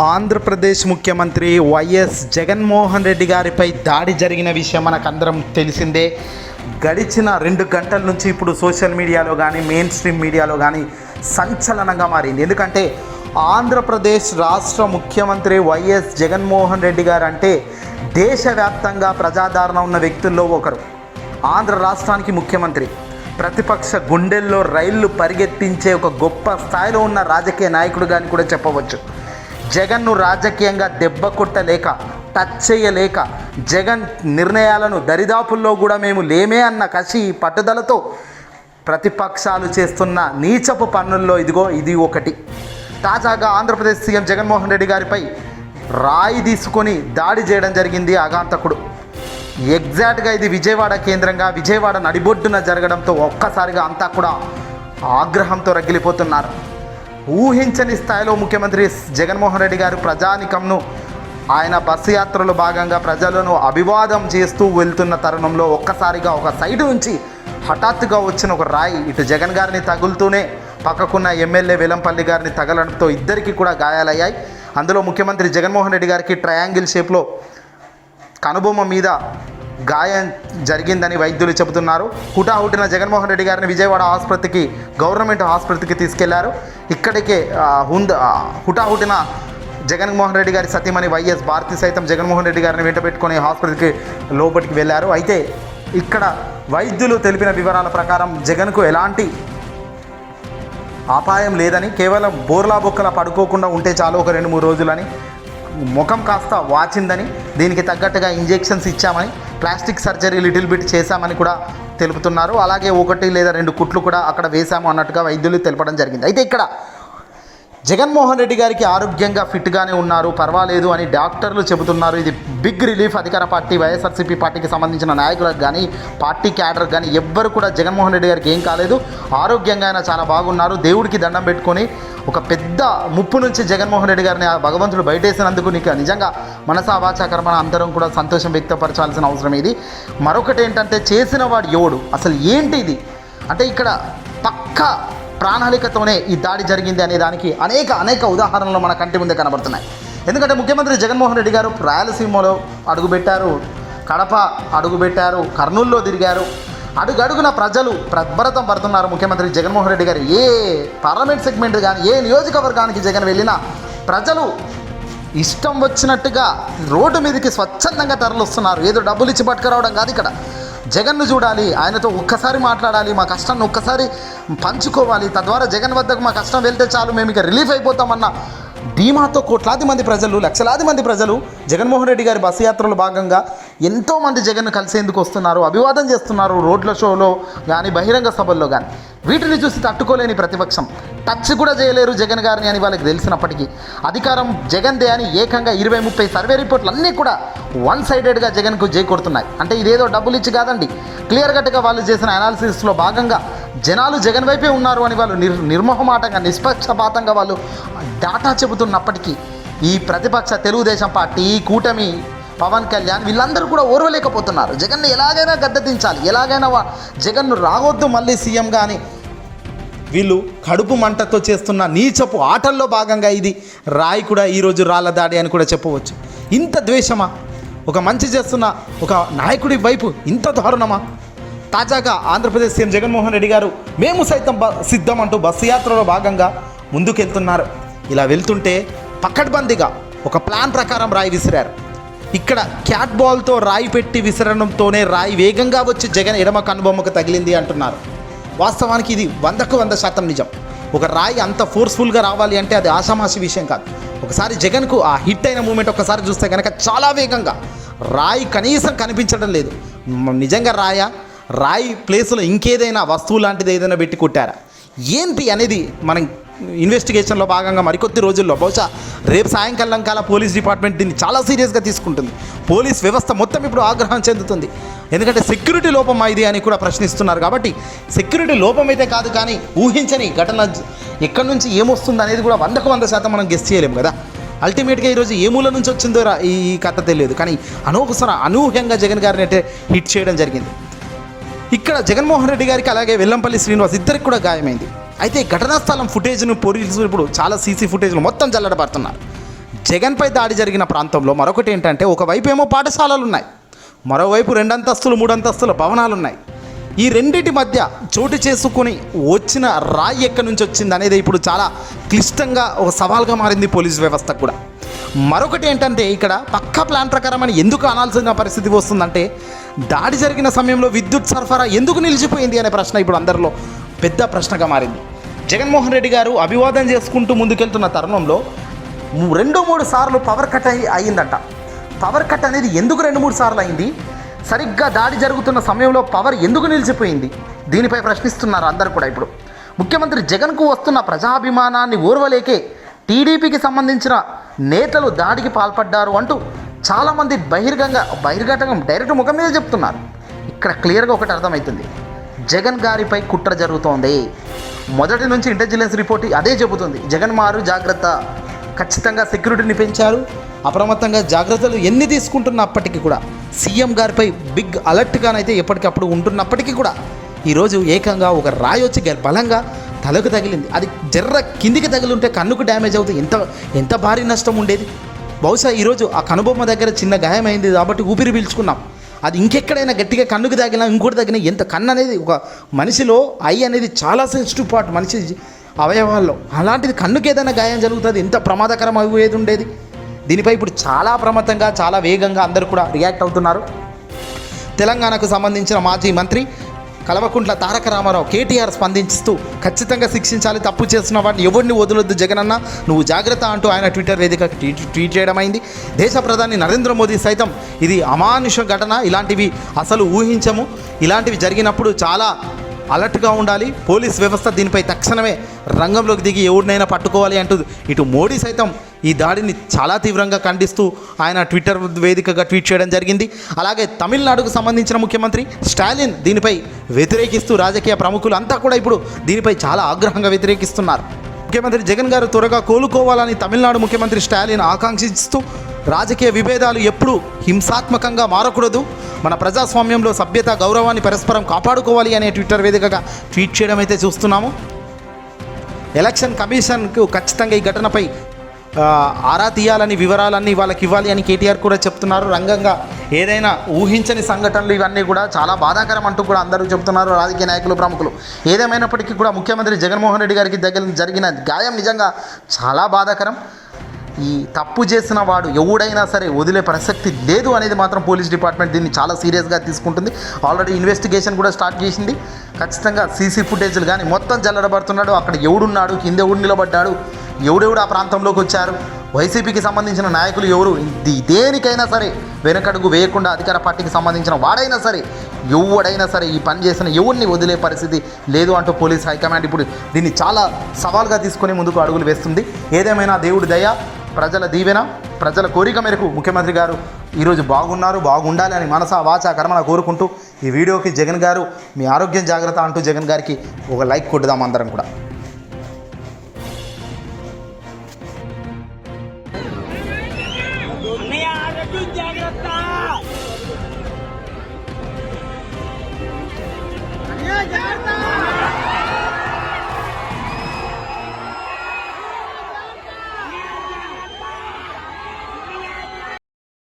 ఆంధ్రప్రదేశ్ ముఖ్యమంత్రి వైఎస్ జగన్మోహన్ రెడ్డి గారిపై దాడి జరిగిన విషయం మనకందరం తెలిసిందే. గడిచిన రెండు గంటల నుంచి ఇప్పుడు సోషల్ మీడియాలో కానీ మెయిన్ స్ట్రీమ్ మీడియాలో కానీ సంచలనంగా మారింది. ఎందుకంటే ఆంధ్రప్రదేశ్ రాష్ట్ర ముఖ్యమంత్రి వైఎస్ జగన్మోహన్ రెడ్డి గారు అంటే దేశవ్యాప్తంగా ప్రజాదరణ ఉన్న వ్యక్తుల్లో ఒకరు. ఆంధ్ర రాష్ట్రానికి ముఖ్యమంత్రి. ప్రతిపక్ష గుండెల్లో రైళ్ళు పరిగెత్తించే ఒక గొప్ప స్థాయిలో ఉన్న రాజకీయ నాయకుడుగా అని కూడా చెప్పవచ్చు. జగన్ను రాజకీయంగా దెబ్బ కొట్టలేక టచ్ చేయలేక జగన్ నిర్ణయాలను దరిదాపుల్లో కూడా మేము లేమే అన్న కసి పట్టుదలతో ప్రతిపక్షాలు చేస్తున్న నీచపు పన్నుల్లో ఇదిగో ఇది ఒకటి. తాజాగా ఆంధ్రప్రదేశ్ సీఎం జగన్మోహన్ రెడ్డి గారిపై రాయి తీసుకొని దాడి చేయడం జరిగింది అగాంతకుడు ఎగ్జాక్ట్గా ఇది విజయవాడ కేంద్రంగా విజయవాడ నడిబొడ్డున జరగడంతో ఒక్కసారిగా అంతా కూడా ఆగ్రహంతో రగిలిపోతున్నారు. ఊహించని స్థాయిలో ముఖ్యమంత్రి జగన్మోహన్ రెడ్డి గారు ప్రజానికంను ఆయన బస్సు యాత్రలో భాగంగా ప్రజలను అభివాదం చేస్తూ వెళ్తున్న తరుణంలో ఒక్కసారిగా ఒక సైడు నుంచి హఠాత్తుగా వచ్చిన ఒక రాయి ఇటు జగన్ గారిని తగులుతూనే పక్కకున్న ఎమ్మెల్యే వెలంపల్లి గారిని తగలడంతో ఇద్దరికి కూడా గాయాలయ్యాయి. అందులో ముఖ్యమంత్రి జగన్మోహన్ రెడ్డి గారికి ట్రయాంగిల్ షేప్లో కనుబొమ్మ మీద గాయం జరిగిందని వైద్యులు చెబుతున్నారు. హుటాహుటిన జగన్మోహన్ రెడ్డి గారిని విజయవాడ ఆసుపత్రికి గవర్నమెంట్ ఆసుపత్రికి తీసుకెళ్ళారు. ఇక్కడికే హుంద హుటాహుటిన జగన్మోహన్ రెడ్డి గారి సతీమణి వైఎస్ భారతి సైతం జగన్మోహన్ రెడ్డి గారిని వెంట పెట్టుకొని హాస్పిటల్కి లోపలికి వెళ్ళారు. అయితే ఇక్కడ వైద్యులు తెలిపిన వివరాల ప్రకారం జగన్కు ఎలాంటి అపాయం లేదని కేవలం బోర్లా బొక్కల పడుకోకుండా ఉంటే చాలు ఒక రెండు మూడు రోజులని ముఖం కాస్త వాచిందని దీనికి తగ్గట్టుగా ఇంజెక్షన్స్ ఇచ్చామని ప్లాస్టిక్ సర్జరీ లిటిల్ బిట్ చేశామని కూడా తెలుపుతున్నారు. అలాగే ఒకటి లేదా రెండు కుట్లు కూడా అక్కడ వేశాము అన్నట్టుగా వైద్యులు తెలపడం జరిగింది. అయితే ఇక్కడ జగన్మోహన్ రెడ్డి గారికి ఆరోగ్యంగా ఫిట్గానే ఉన్నారు పర్వాలేదు అని డాక్టర్లు చెబుతున్నారు. ఇది బిగ్ రిలీఫ్ అధికార పార్టీ వైఎస్ఆర్సీపీ పార్టీకి సంబంధించిన నాయకులకు కానీ పార్టీ క్యాడర్ కానీ ఎవ్వరు కూడా జగన్మోహన్ రెడ్డి గారికి ఏం కాలేదు. ఆరోగ్యంగా ఆయన చాలా బాగున్నారు. దేవుడికి దండం పెట్టుకొని ఒక పెద్ద ముప్పు నుంచి జగన్మోహన్ రెడ్డి గారిని ఆ భగవంతుడు బయటేసినందుకు నీకు నిజంగా మనసా వాచా అందరం కూడా సంతోషం వ్యక్తపరచాల్సిన అవసరం ఇది. మరొకటి ఏంటంటే చేసిన వాడు ఎవడు? అసలు ఏంటి ఇది? అంటే ఇక్కడ పక్క ప్రాణాళికతోనే ఈ దాడి జరిగింది అనే దానికి అనేక అనేక ఉదాహరణలు మన కంటి ముందే కనబడుతున్నాయి. ఎందుకంటే ముఖ్యమంత్రి జగన్మోహన్ రెడ్డి గారు రాయలసీమలో అడుగుపెట్టారు కడప అడుగుపెట్టారు కర్నూల్లో తిరిగారు. అడుగడుగున ప్రజలు ప్రద్భరతం పడుతున్నారు ముఖ్యమంత్రి జగన్మోహన్ రెడ్డి గారు. ఏ పార్లమెంట్ సెగ్మెంట్ కానీ ఏ నియోజకవర్గానికి జగన్ వెళ్ళినా ప్రజలు ఇష్టం వచ్చినట్టుగా రోడ్డు మీదకి స్వచ్ఛందంగా తరలిస్తున్నారు. ఏదో డబ్బులు ఇచ్చి పట్టుకురావడం కాదు ఇక్కడ. జగన్ను చూడాలి ఆయనతో ఒక్కసారి మాట్లాడాలి మా కష్టాన్ని ఒక్కసారి పంచుకోవాలి. తద్వారా జగన్ వద్దకు మా కష్టం వెళ్తే చాలు మేము ఇక రిలీఫ్ అయిపోతామన్న బీమాతో కోట్లాది మంది ప్రజలు లక్షలాది మంది ప్రజలు జగన్మోహన్ రెడ్డి గారి బస్సు యాత్రలో భాగంగా ఎంతోమంది జగన్ కలిసేందుకు వస్తున్నారు అభివాదం చేస్తున్నారు రోడ్ల షోలో కానీ బహిరంగ సభల్లో కానీ వీటిని చూసి తట్టుకోలేని ప్రతిపక్షం. టచ్ కూడా చేయలేరు జగన్ గారిని అని వాళ్ళకి తెలిసినప్పటికీ. అధికారం జగన్దే అని ఏకంగా ఇరవై ముప్పై సర్వే రిపోర్ట్లు అన్నీ కూడా వన్ సైడెడ్గా జగన్కు జై కొడుతున్నాయి. అంటే ఇదేదో డబ్బులు ఇచ్చి కాదండి. క్లియర్ కట్గా వాళ్ళు చేసిన అనాలిసిస్లో భాగంగా జనాలు జగన్ వైపే ఉన్నారు అని వాళ్ళు నిర్ నిర్మోహమాటంగా నిష్పక్షపాతంగా వాళ్ళు డాటా చెబుతున్నప్పటికీ ఈ ప్రతిపక్ష తెలుగుదేశం పార్టీ కూటమి పవన్ కళ్యాణ్ వీళ్ళందరూ కూడా ఓర్వలేకపోతున్నారు. జగన్ను ఎలాగైనా గద్దెదించాలి ఎలాగైనా వా- జగన్ను రావద్దు మళ్ళీ సీఎం కానీ వీళ్ళు కడుపు మంటతో చేస్తున్న నీచపు ఆటల్లో భాగంగా ఇది రాయి కూడా ఈరోజు రాళ్ళ దాడి అని కూడా చెప్పవచ్చు. ఇంత ద్వేషమా? ఒక మంచి చేస్తున్న ఒక నాయకుడి వైపు ఇంత దారుణమా? తాజాగా ఆంధ్రప్రదేశ్ సీఎం జగన్మోహన్ రెడ్డి గారు మేము సైతం బ సిద్ధం అంటూ బస్సు యాత్రలో భాగంగా ముందుకెళ్తున్నారు. ఇలా వెళ్తుంటే పక్కడ్బందీగా ఒక ప్లాన్ ప్రకారం రాయి విసిరారు. ఇక్కడ క్యాట్ బాల్తో రాయి పెట్టి విసరడంతోనే రాయి వేగంగా వచ్చి జగన్ ఎడమ కనుబొమ్మకు తగిలింది అంటున్నారు. వాస్తవానికి ఇది వందకు వంద శాతం నిజం. ఒక రాయి అంత ఫోర్స్ఫుల్గా రావాలి అంటే అది ఆషామాషి విషయం కాదు. ఒకసారి జగన్కు ఆ హిట్ అయిన మూమెంట్ ఒకసారి చూస్తే కనుక చాలా వేగంగా రాయి కనీసం కనిపించడం లేదు. నిజంగా రాయా? రాయి ప్లేస్లో ఇంకేదైనా వస్తువు లాంటిది ఏదైనా పెట్టి కొట్టారా? ఏంటి అనేది మనం ఇన్వెస్టిగేషన్లో భాగంగా మరికొద్ది రోజుల్లో బహుశా రేపు సాయంకాలం కాల పోలీస్ డిపార్ట్మెంట్ దీన్ని చాలా సీరియస్గా తీసుకుంటుంది. పోలీస్ వ్యవస్థ మొత్తం ఇప్పుడు ఆగ్రహం చెందుతుంది. ఎందుకంటే సెక్యూరిటీ లోపం ఇది అని కూడా ప్రశ్నిస్తున్నారు కాబట్టి సెక్యూరిటీ లోపం అయితే కాదు కానీ ఊహించని ఘటన ఎక్కడి నుంచి ఏమొస్తుంది అనేది కూడా వందకు వంద శాతం మనం గెస్ట్ చేయలేము కదా. అల్టిమేట్గా ఈరోజు ఏ మూల నుంచి వచ్చిందో ఈ కథ తెలియదు. కానీ అనవసర అనూహ్యంగా జగన్ గారిని అయితే హిట్ చేయడం జరిగింది. ఇక్కడ జగన్మోహన్ రెడ్డి గారికి అలాగే వెల్లంపల్లి శ్రీనివాస్ ఇద్దరికి కూడా గాయమైంది. అయితే ఘటనా స్థలం ఫుటేజ్ను పోలీసులు ఇప్పుడు చాలా సీసీ ఫుటేజ్లు మొత్తం జల్లడబడుతున్నారు జగన్పై దాడి జరిగిన ప్రాంతంలో మరొకటి ఏంటంటే ఒకవైపు ఏమో పాఠశాలలు ఉన్నాయి మరోవైపు రెండంతస్తులు మూడంతస్తుల భవనాలు ఉన్నాయి ఈ రెండింటి మధ్య చోటు చేసుకుని వచ్చిన రాయి ఎక్కడి నుంచి వచ్చింది అనేది ఇప్పుడు చాలా క్లిష్టంగా ఒక సవాల్గా మారింది పోలీస్ వ్యవస్థ కూడా. మరొకటి ఏంటంటే ఇక్కడ పక్క ప్లాన్ ప్రకారం అని ఎందుకు అనాల్సిన పరిస్థితి వస్తుందంటే దాడి జరిగిన సమయంలో విద్యుత్ సరఫరా ఎందుకు నిలిచిపోయింది అనే ప్రశ్న ఇప్పుడు అందరిలో పెద్ద ప్రశ్నగా మారింది. జగన్మోహన్ రెడ్డి గారు అభివాదం చేసుకుంటూ ముందుకెళ్తున్న తరుణంలో రెండు మూడు సార్లు పవర్ కట్ అయి అయ్యిందట. పవర్ కట్ అనేది ఎందుకు రెండు మూడు సార్లు అయింది? సరిగ్గా దాడి జరుగుతున్న సమయంలో పవర్ ఎందుకు నిలిచిపోయింది? దీనిపై ప్రశ్నిస్తున్నారు అందరు కూడా ఇప్పుడు. ముఖ్యమంత్రి జగన్కు వస్తున్న ప్రజాభిమానాన్ని ఓర్వలేకే టీడీపీకి సంబంధించిన నేతలు దాడికి పాల్పడ్డారు అంటూ చాలామంది బహిర్గంగా బహిర్గతంగా డైరెక్ట్ ముఖం మీద చెప్తున్నారు. ఇక్కడ క్లియర్గా ఒకటి అర్థమవుతుంది. జగన్ గారిపై కుట్ర జరుగుతోంది. మొదటి నుంచి ఇంటెలిజెన్స్ రిపోర్ట్ అదే చెబుతుంది. జగన్ మారు జాగ్రత్త. ఖచ్చితంగా సెక్యూరిటీని పెంచారు. అప్రమత్తంగా జాగ్రత్తలు ఎన్ని తీసుకుంటున్నప్పటికీ కూడా సీఎం గారిపై బిగ్ అలర్ట్గానైతే ఎప్పటికప్పుడు ఉంటున్నప్పటికీ కూడా ఈరోజు ఏకంగా ఒక రాయి వచ్చి బలంగా తలకు తగిలింది. అది జర్ర కిందికి తగిలింటే కన్నుకు డ్యామేజ్ అవుతుంది. ఎంత ఎంత భారీ నష్టం ఉండేది. బహుశా ఈరోజు ఆ కనుబొమ్మ దగ్గర చిన్న గాయమైంది కాబట్టి ఊపిరి పీల్చుకున్నాం. అది ఇంకెక్కడైనా గట్టిగా కన్నుకు తగిలినా ఇంకోటి తగిన ఎంత కన్ను అనేది ఒక మనిషిలో ఐ అనేది చాలా సెన్సిటివ్ పార్ట్ మనిషి అవయవాల్లో. అలాంటిది కన్నుకి ఏదైనా గాయం జరుగుతుంది. ఎంత ప్రమాదకరం అయ్యేది ఉండేది. దీనిపై ఇప్పుడు చాలా ప్రమత్తంగా చాలా వేగంగా అందరూ కూడా రియాక్ట్ అవుతున్నారు. తెలంగాణకు సంబంధించిన మాజీ మంత్రి కలవకుంట్ల తారక రామారావు కేటీఆర్ స్పందిస్తూ ఖచ్చితంగా శిక్షించాలి తప్పు చేస్తున్న వాటిని ఎవరిని వదలొద్దు జగనన్న నువ్వు జాగ్రత్త అంటూ ఆయన ట్విట్టర్ వేదిక ట్వీట్ ట్వీట్ చేయడం అయింది దేశ ప్రధాని నరేంద్ర మోదీ సైతం ఇది అమానుష ఘటన ఇలాంటివి అసలు ఊహించము. ఇలాంటివి జరిగినప్పుడు చాలా అలర్ట్గా ఉండాలి. పోలీస్ వ్యవస్థ దీనిపై తక్షణమే రంగంలోకి దిగి ఎవరినైనా పట్టుకోవాలి అంటూ ఇటు మోడీ సైతం ఈ దాడిని చాలా తీవ్రంగా ఖండిస్తూ ఆయన ట్విట్టర్ వేదికగా ట్వీట్ చేయడం జరిగింది. అలాగే తమిళనాడుకు సంబంధించిన ముఖ్యమంత్రి స్టాలిన్ దీనిపై వ్యతిరేకిస్తూ రాజకీయ ప్రముఖులు అంతా కూడా ఇప్పుడు దీనిపై చాలా ఆగ్రహంగా వ్యతిరేకిస్తున్నారు. ముఖ్యమంత్రి జగన్ గారు త్వరగా కోలుకోవాలని తమిళనాడు ముఖ్యమంత్రి స్టాలిన్ ఆకాంక్షిస్తూ రాజకీయ విభేదాలు ఎప్పుడూ హింసాత్మకంగా మారకూడదు. మన ప్రజాస్వామ్యంలో సభ్యత గౌరవాన్ని పరస్పరం కాపాడుకోవాలి అనే ట్విట్టర్ వేదికగా ట్వీట్ చేయడం అయితే చూస్తున్నాము. ఎలక్షన్ కమిషన్కు ఖచ్చితంగా ఈ ఘటనపై ఆరా తీయాలని వివరాలన్నీ వాళ్ళకి ఇవ్వాలి అని కేటీఆర్ కూడా చెప్తున్నారు. రంగంగా ఏదైనా ఊహించని సంఘటనలు ఇవన్నీ కూడా చాలా బాధాకరం అంటూ కూడా అందరూ చెప్తున్నారు రాజకీయ నాయకులు ప్రముఖులు. ఏదేమైనప్పటికీ కూడా ముఖ్యమంత్రి జగన్మోహన్ రెడ్డి గారికి దగ్గర జరిగిన గాయం నిజంగా చాలా బాధాకరం. ఈ తప్పు చేసిన వాడు ఎవడైనా సరే వదిలే ప్రసక్తి లేదు అనేది మాత్రం పోలీస్ డిపార్ట్మెంట్ దీన్ని చాలా సీరియస్గా తీసుకుంటుంది. ఆల్రెడీ ఇన్వెస్టిగేషన్ కూడా స్టార్ట్ చేసింది. ఖచ్చితంగా సీసీ ఫుటేజ్లు కానీ మొత్తం జల్లడబడుతున్నాడు. అక్కడ ఎవడున్నాడు? కింద ఎవడు నిలబడ్డాడు? ఎవడెవడు ఆ ప్రాంతంలోకి వచ్చారు? వైసీపీకి సంబంధించిన నాయకులు ఎవరు? దేనికైనా సరే వెనకడుగు వేయకుండా అధికార పార్టీకి సంబంధించిన వాడైనా సరే ఎవడైనా సరే ఈ పని చేసిన ఎవరిని వదిలే పరిస్థితి లేదు అంటూ పోలీస్ హైకమాండ్ ఇప్పుడు దీన్ని చాలా సవాల్గా తీసుకుని ముందుకు అడుగులు వేస్తుంది. ఏదేమైనా దేవుడి దయ ప్రజల దీవెన ప్రజల కోరిక మేరకు ముఖ్యమంత్రి గారు ఈరోజు బాగున్నారు బాగుండాలి అని మనస వాచ కర్మన కోరుకుంటూ ఈ వీడియోకి జగన్ గారు మీ ఆరోగ్యం జాగ్రత్త అంటూ జగన్ గారికి ఒక లైక్ కొట్టుదాం అందరం కూడా. జాగ్రత్త.